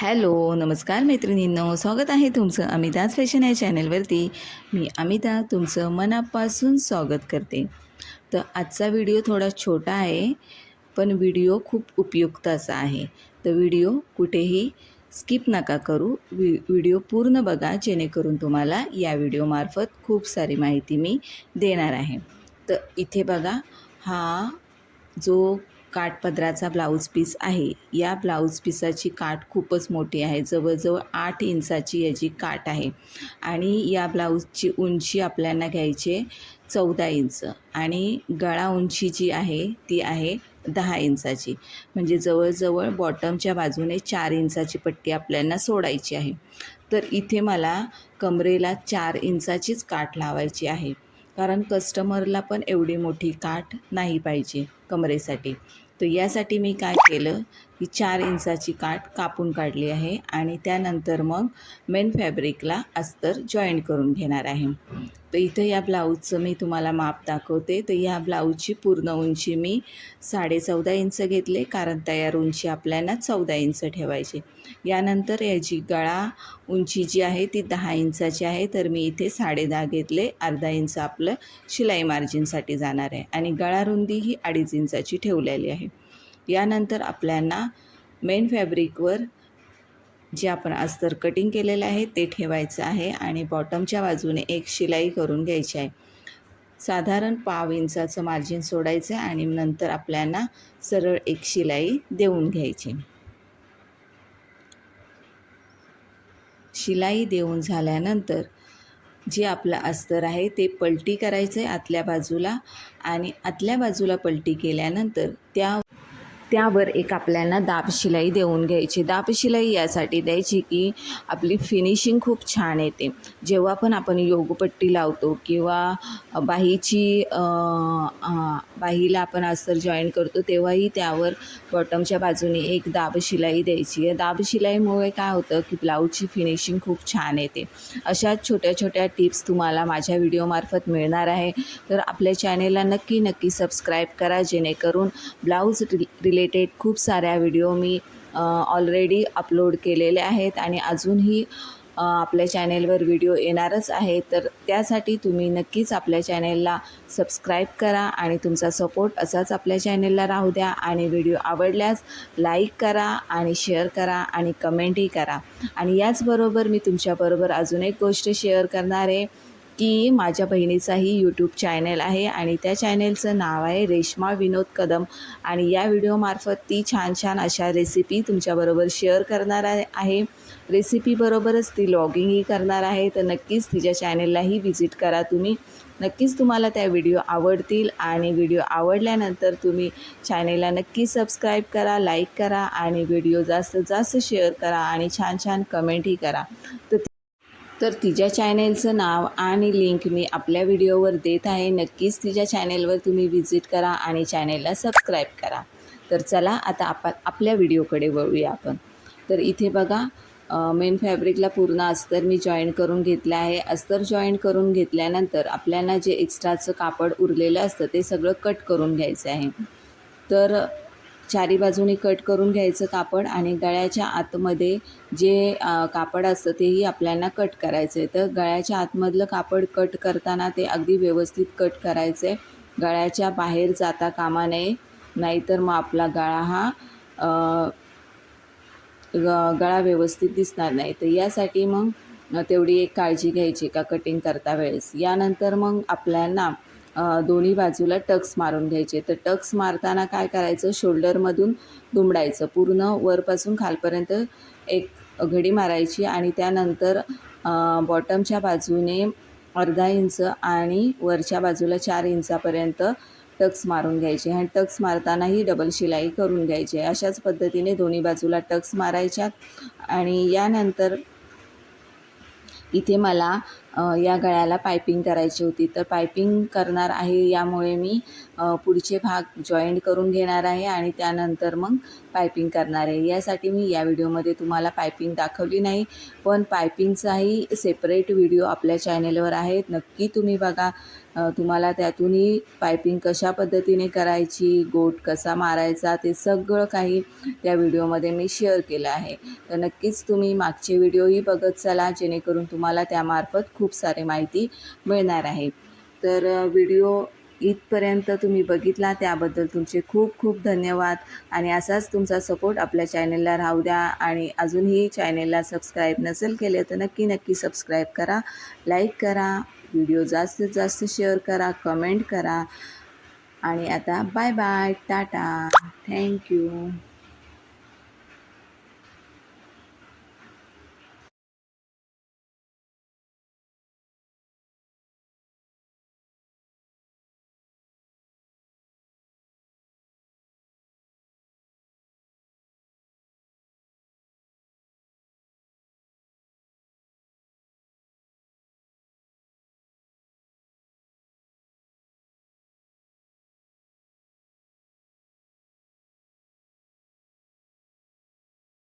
Hello नमस्कार मैत्रिणींनो स्वागत आहे तुमचं अमिताज फॅशन या चॅनलवरती. मी अमिता तुमचं मनापासून स्वागत करते. तर आजचा व्हिडिओ थोडा छोटा आहे पण व्हिडिओ खूप उपयुक्त असा आहे. तर व्हिडिओ कुठेही स्किप नका करू वि व्हिडिओ पूर्ण बघा जेणेकरून तुम्हाला या व्हिडिओमार्फत खूप सारी माहिती मी देणार आहे. तर इथे बघा हा जो काठपदराचा ब्लाऊज पीस आहे. या ब्लाऊज पीसाची काठ खूपच मोठी आहे. जवळजवळ आठ इंचाची याची काठ आहे. आणि या ब्लाऊजची उंची आपल्याला घ्यायची चौदा इंच. आणि गळा उंची जी आहे ती आहे दहा इंचाची. म्हणजे जवळजवळ बॉटमच्या बाजूने चार इंचाची पट्टी आपल्याला सोडायची आहे. तर इथे मला कमरेला चार इंचाचीच काठ लावायची आहे. कारण कस्टमरला पण एवढी मोठी काठ नाही पाहिजे. कमरेसाठी. तर यासाठी मी काय केलं की चार इंचाची काठ कापून काढली आहे आणि त्यानंतर मग मेन फॅब्रिकला अस्तर जॉईंट करून घेणार आहे. तर इथं या ब्लाऊजचं मी तुम्हाला माप दाखवते. तर या ब्लाऊजची पूर्ण उंची मी साडे चौदा इंच घेतले कारण तयार उंची आपल्याला चौदा इंच ठेवायची. यानंतर याची गळा उंची जी आहे ती दहा इंचाची आहे तर मी इथे साडे दहा घेतले. अर्धा इंच आपलं शिलाई मार्जिनसाठी जाणार आहे. आणि गळा रुंदी ही अडीच इंचाची ठेवलेली आहे. यानंतर आपल्याला मेन फॅब्रिकवर जे आपण अस्तर कटिंग केलेलं आहे ते ठेवायचं आहे आणि बॉटमच्या बाजूने एक शिलाई करून घ्यायची आहे. साधारण पाव इंचाचं मार्जिन सोडायचं आहे आणि नंतर आपल्याला सरळ एक शिलाई देऊन घ्यायची. शिलाई देऊन झाल्यानंतर जे आपलं अस्तर आहे ते पलटी करायचं आहे आतल्या बाजूला आणि आतल्या बाजूला पलटी केल्यानंतर त्या त्यावर एक आपल्याला दाब शिलाई देऊन घ्यायची. दाब शिलाई यासाठी द्यायची की आपली फिनिशिंग खूप छान येते. जेव्हा पण आपण योगपट्टी लावतो किंवा बाहीची बाहीला आपण अस्तर जॉईन करतो तेव्हाही त्यावर बॉटमच्या बाजूने एक दाब शिलाई द्यायची आहे. दाब शिलाईमुळे काय होतं की ब्लाऊजची फिनिशिंग खूप छान येते. अशा छोट्या छोट्या टिप्स तुम्हाला माझ्या व्हिडिओमार्फत मिळणार आहे. तर आपल्या चॅनेलला नक्की नक्की सबस्क्राईब करा जेणेकरून ब्लाऊज रिले रिलेटेड खूप साऱ्या व्हिडिओ मी ऑलरेडी अपलोड केलेले आहेत आणि अजूनही आपल्या चॅनेलवर व्हिडिओ येणारच आहे तर त्यासाठी तुम्ही नक्कीच आपल्या चॅनेलला सबस्क्राईब करा आणि तुमचा सपोर्ट असाच आपल्या चॅनेलला राहू द्या. आणि व्हिडिओ आवडल्यास लाईक करा आणि शेअर करा आणि कमेंटही करा. आणि याचबरोबर मी तुमच्याबरोबर अजून एक गोष्ट शेअर करणार आहे. की माझ्या बहिणीचाही यूट्यूब चॅनल आहे आणि त्या चॅनेलचं नाव आहे रेश्मा विनोद कदम. आणि या व्हिडिओमार्फत ती छान छान अशा रेसिपी तुमच्याबरोबर शेअर करणार आहे रेसिपीबरोबरच ती लॉगिंगही करणार आहे. तर नक्कीच तिच्या चॅनेललाही व्हिजिट करा तुम्ही. नक्कीच तुम्हाला त्या व्हिडिओ आवडतील आणि व्हिडिओ आवडल्यानंतर तुम्ही चॅनेलला नक्की सबस्क्राईब करा लाईक करा आणि व्हिडिओ जास्तीत जास्त शेअर करा आणि छान छान कमेंटही करा. तर तर तिच्या चॅनेलचं नाव आणि लिंक मी आपल्या व्हिडिओवर देत आहे. नक्कीच तिच्या चॅनेलवर तुम्ही व्हिजिट करा आणि चॅनेलला सबस्क्राईब करा. तर चला आता आप आपल्या व्हिडिओकडे वळूया आपण. तर इथे बघा मेन फॅब्रिकला पूर्ण अस्तर मी जॉईन करून घेतलं आहे. अस्तर जॉईन करून घेतल्यानंतर आपल्याला जे एक्स्ट्राचं कापड उरलेलं असतं ते सगळं कट करून घ्यायचं आहे. तर चारी बाजूने कट करून घ्यायचं कापड आणि गळ्याच्या आतमध्ये जे कापड असतं तेही आपल्याला कट करायचं आहे तर गळ्याच्या आतमधलं कापड कट करताना ते अगदी व्यवस्थित कट करायचं आहे गळ्याच्या बाहेर जाता कामा नये नाहीतर मग आपला गळा हा गळा व्यवस्थित दिसणार नाही. तर यासाठी मग तेवढी एक काळजी घ्यायची का कटिंग करता वेळेस. यानंतर मग आपल्याला दोन्ही बाजूला टक्स मारून घ्यायचे. तर टक्स मारताना काय करायचं? शोल्डरमधून दुमडायचं. पूर्ण वरपासून खालपर्यंत एक घडी मारायची आणि त्यानंतर बॉटमच्या बाजूने अर्धा इंच आणि वरच्या बाजूला चार इंचापर्यंत टक्स मारून घ्यायचे आणि टक्स मारतानाही डबल शिलाई करून घ्यायची. अशाच पद्धतीने दोन्ही बाजूला टक्स मारायच्या आणि यानंतर इथे मला या गळ्याला पायपिंग करायची होती. तर पायपिंग करणार आहे यामुळे मी पुढचे भाग जॉईंट करून घेणार आहे आणि त्यानंतर मग पायपिंग करणार आहे. यासाठी मी या व्हिडिओमध्ये तुम्हाला पायपिंग दाखवली नाही पण पायपिंगचाही सेपरेट व्हिडिओ आपल्या चॅनेलवर आहेत. नक्की तुम्ही बघा. तुम्हाला त्यातूनही पायपिंग कशा पद्धतीने करायची गोट कसा मारायचा ते सगळं काही त्या व्हिडिओमध्ये मी शेअर केलं आहे. तर नक्कीच तुम्ही मागचे व्हिडिओही बघत चला जेणेकरून तुम्हाला त्यामार्फत खूप सारी माहिती मिळणार आहे. तर व्हिडिओ इथपर्यंत तुम्ही बघितला त्याबद्दल तुमचे खूप खूप धन्यवाद. आणि असाच तुमचा सपोर्ट आपल्या चॅनलला राहू द्या. आणि अजूनही चॅनेलला सबस्क्राईब नसेल केले तर नक्की नक्की सबस्क्राईब करा लाईक करा. व्हिडिओ जास्तीत जास्त शेअर करा कमेंट करा. आणि आता बाय बाय टाटा. थँक्यू